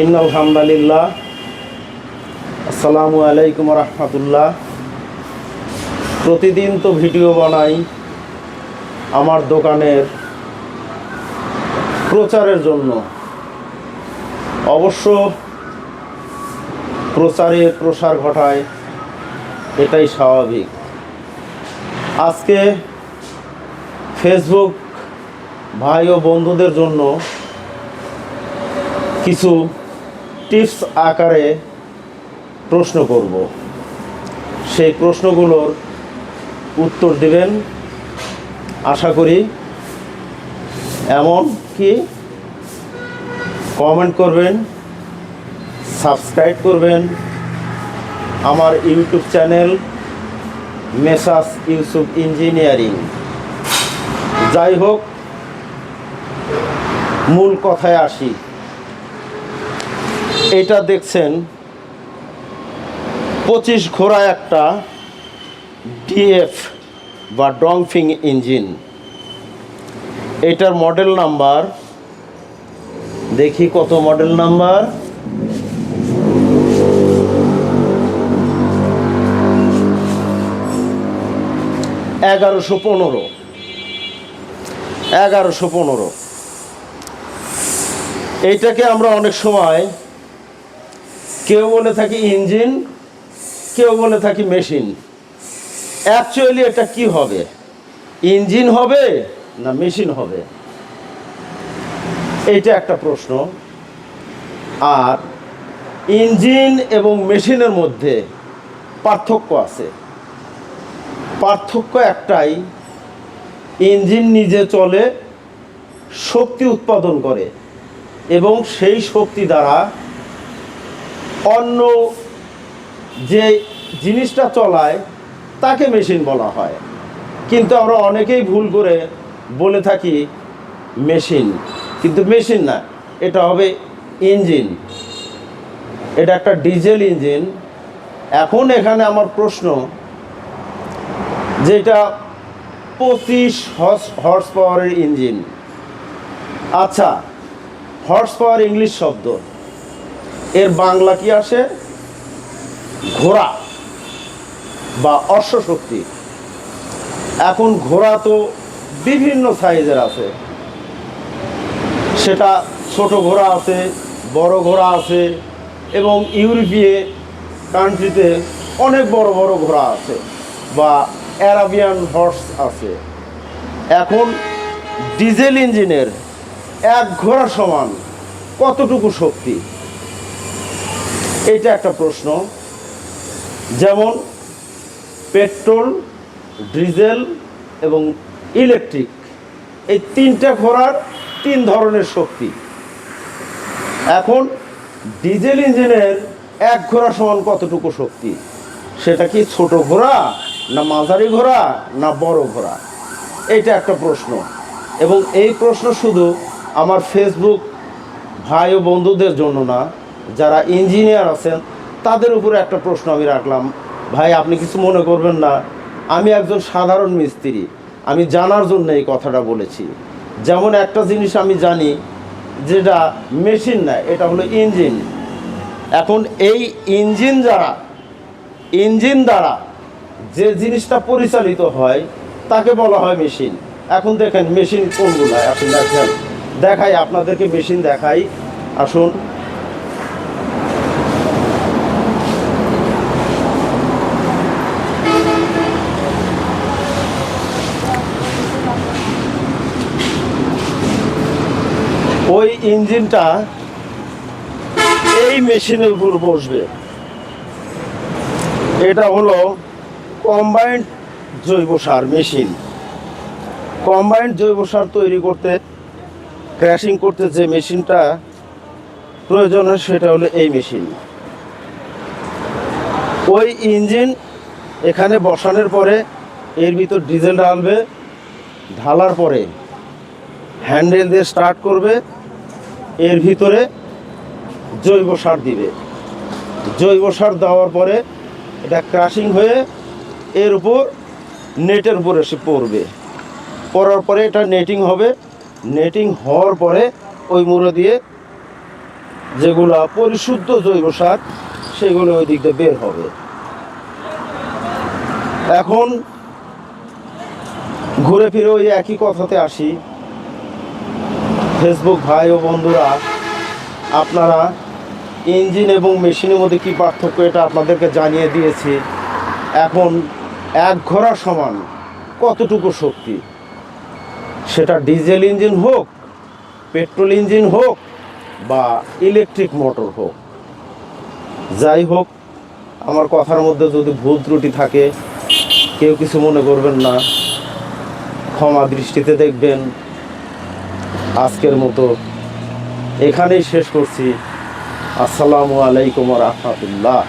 In আলহামদুলিল্লাহ আসসালামু আলাইকুম রহমতুল্লাহ। প্রতিদিন তো ভিডিও বানাই আমার দোকানের প্রচারের জন্য। অবশ্য প্রচারে প্রসার ঘটায়, এটাই স্বাভাবিক। আজকে ফেসবুক ভাই ও বন্ধুদের জন্য কিছু টিপস আকারে প্রশ্ন করব। সেই প্রশ্নগুলোর উত্তর দিবেন। আশা করি এমন কি? কমেন্ট করবেন, সাবস্ক্রাইব করবেন। আমার YouTube channel messrs Yusuf engineering. যাই হোক, মূল কথায় আসি। এটা দেখছেন, পঁচিশ ঘোড়া একটা ডিএফ বা ডংফিং ইঞ্জিন। এটার মডেল নাম্বার, দেখি কত মডেল নাম্বার। এগারোশো পনেরো। এগারোশো পনেরো। এইটাকে আমরা অনেক সময় কেউ বলে থাকি ইঞ্জিন, কেউ বলে থাকি মেশিন। অ্যাকচুয়ালি এটা কি হবে? ইঞ্জিন হবে না মেশিন হবে? এইটা একটা প্রশ্ন। আর ইঞ্জিন এবং মেশিনের মধ্যে পার্থক্য আছে। পার্থক্য একটাই, ইঞ্জিন নিজে চলে, শক্তি উৎপাদন করে এবং সেই শক্তি দ্বারা অন্য যে জিনিসটা চলায়, তাকে মেশিন বলা হয়। কিন্তু আমরা অনেকেই ভুল করে বলে থাকি মেশিন। কিন্তু মেশিন না, এটা হবে ইঞ্জিন। এটা একটা ডিজেল ইঞ্জিন। এখন এখানে আমার প্রশ্ন, যেটা পঁচিশ হর্স হর্স পাওয়ারের ইঞ্জিন। আচ্ছা হর্স পাওয়ার ইংলিশ শব্দ। এর বাংলা কি আসে? ঘোড়া বা অশ্বশক্তি। এখন ঘোড়া তো বিভিন্ন সাইজের আছে। সেটা ছোট ঘোড়া আছে, বড় ঘোড়া আছে এবং ইউরোপীয় কান্ট্রিতে অনেক বড় বড় ঘোড়া আছে বা অ্যারাবিয়ান হর্স আছে। এখন ডিজেল ইঞ্জিনের এক ঘোড়া সমান কতটুকু শক্তি? এটা একটা প্রশ্ন। যেমন পেট্রোল, ডিজেল এবং ইলেকট্রিক, এই তিনটা ঘোড়ার তিন ধরনের শক্তি। এখন ডিজেল ইঞ্জিনের এক ঘোড়া সমান কতটুকু শক্তি? সেটা কি ছোট ঘোড়া, না মাঝারি ঘোড়া, না বড় ঘোড়া? এটা একটা প্রশ্ন। এবং এই প্রশ্ন শুধু আমার ফেসবুক ভাই ও বন্ধুদের জন্য না যারা ইঞ্জিনিয়ার আছেন, তাদের উপরে একটা প্রশ্ন আমি রাখলাম। ভাই, আপনি কিছু মনে করবেন না। আমি একজন সাধারণ মিস্ত্রি। আমি জানার জন্য এই কথাটা বলেছি। যেমন একটা জিনিস আমি জানি, যেটা মেশিন না, এটা হলো ইঞ্জিন। এখন এই ইঞ্জিন যারা, ইঞ্জিন দ্বারা যে জিনিসটা পরিচালিত হয়, তাকে বলা হয় মেশিন। এখন দেখেন মেশিন কোনগুলো আসুন দেখেন। দেখাই, আপনাদেরকে মেশিন দেখাই। আসুন। ওই ইঞ্জিনটা এই মেশিনের উপর বসবে। এটা হলো কম্বাইন্ড জৈব সার মেশিন। কম্বাইন্ড জৈব সার তৈরি করতে ক্র্যাশিং করতে যে মেশিনটা প্রয়োজন হয় সেটা হলো এই মেশিন। ওই ইঞ্জিন এখানে বসানোর পরে এর ভিতর ডিজেল ঢালবে, ঢালার পরে হ্যান্ডেল দিয়ে স্টার্ট করবে এর ভিতরে জৈব সার দিবে। জৈব সার দেওয়ার পরে এটা ক্রাশিং হয়ে এর উপর নেটের উপর এসে পড়বে। পড়ার পরে এটা নেটিং হবে। নেটিং হওয়ার পরে ওই মুড়ো দিয়ে যেগুলো পরিশুদ্ধ জৈব সার, সেগুলো ওই দিক দিয়ে বের হবে। এখন ঘুরে ফিরে ওই একই কথাতে আসি। ফেসবুক ভাই ও বন্ধুরা, আপনারা ইঞ্জিন এবং মেশিনের মধ্যে কি পার্থক্য এটা আপনাদেরকে জানিয়ে দিয়েছি। এখন এক ঘোড়া সমান কতটুকু শক্তি? সেটা ডিজেল ইঞ্জিন হোক, পেট্রোল ইঞ্জিন হোক বা ইলেকট্রিক মোটর হোক। যাই হোক, আমার কথার মধ্যে যদি ভুল ত্রুটি থাকে, কেউ কিছু মনে করবেন না। ক্ষমা দৃষ্টিতে দেখবেন। আজকের মতো এখানেই শেষ করছি। আসসালামু আলাইকুম রহমতুল্লাহ।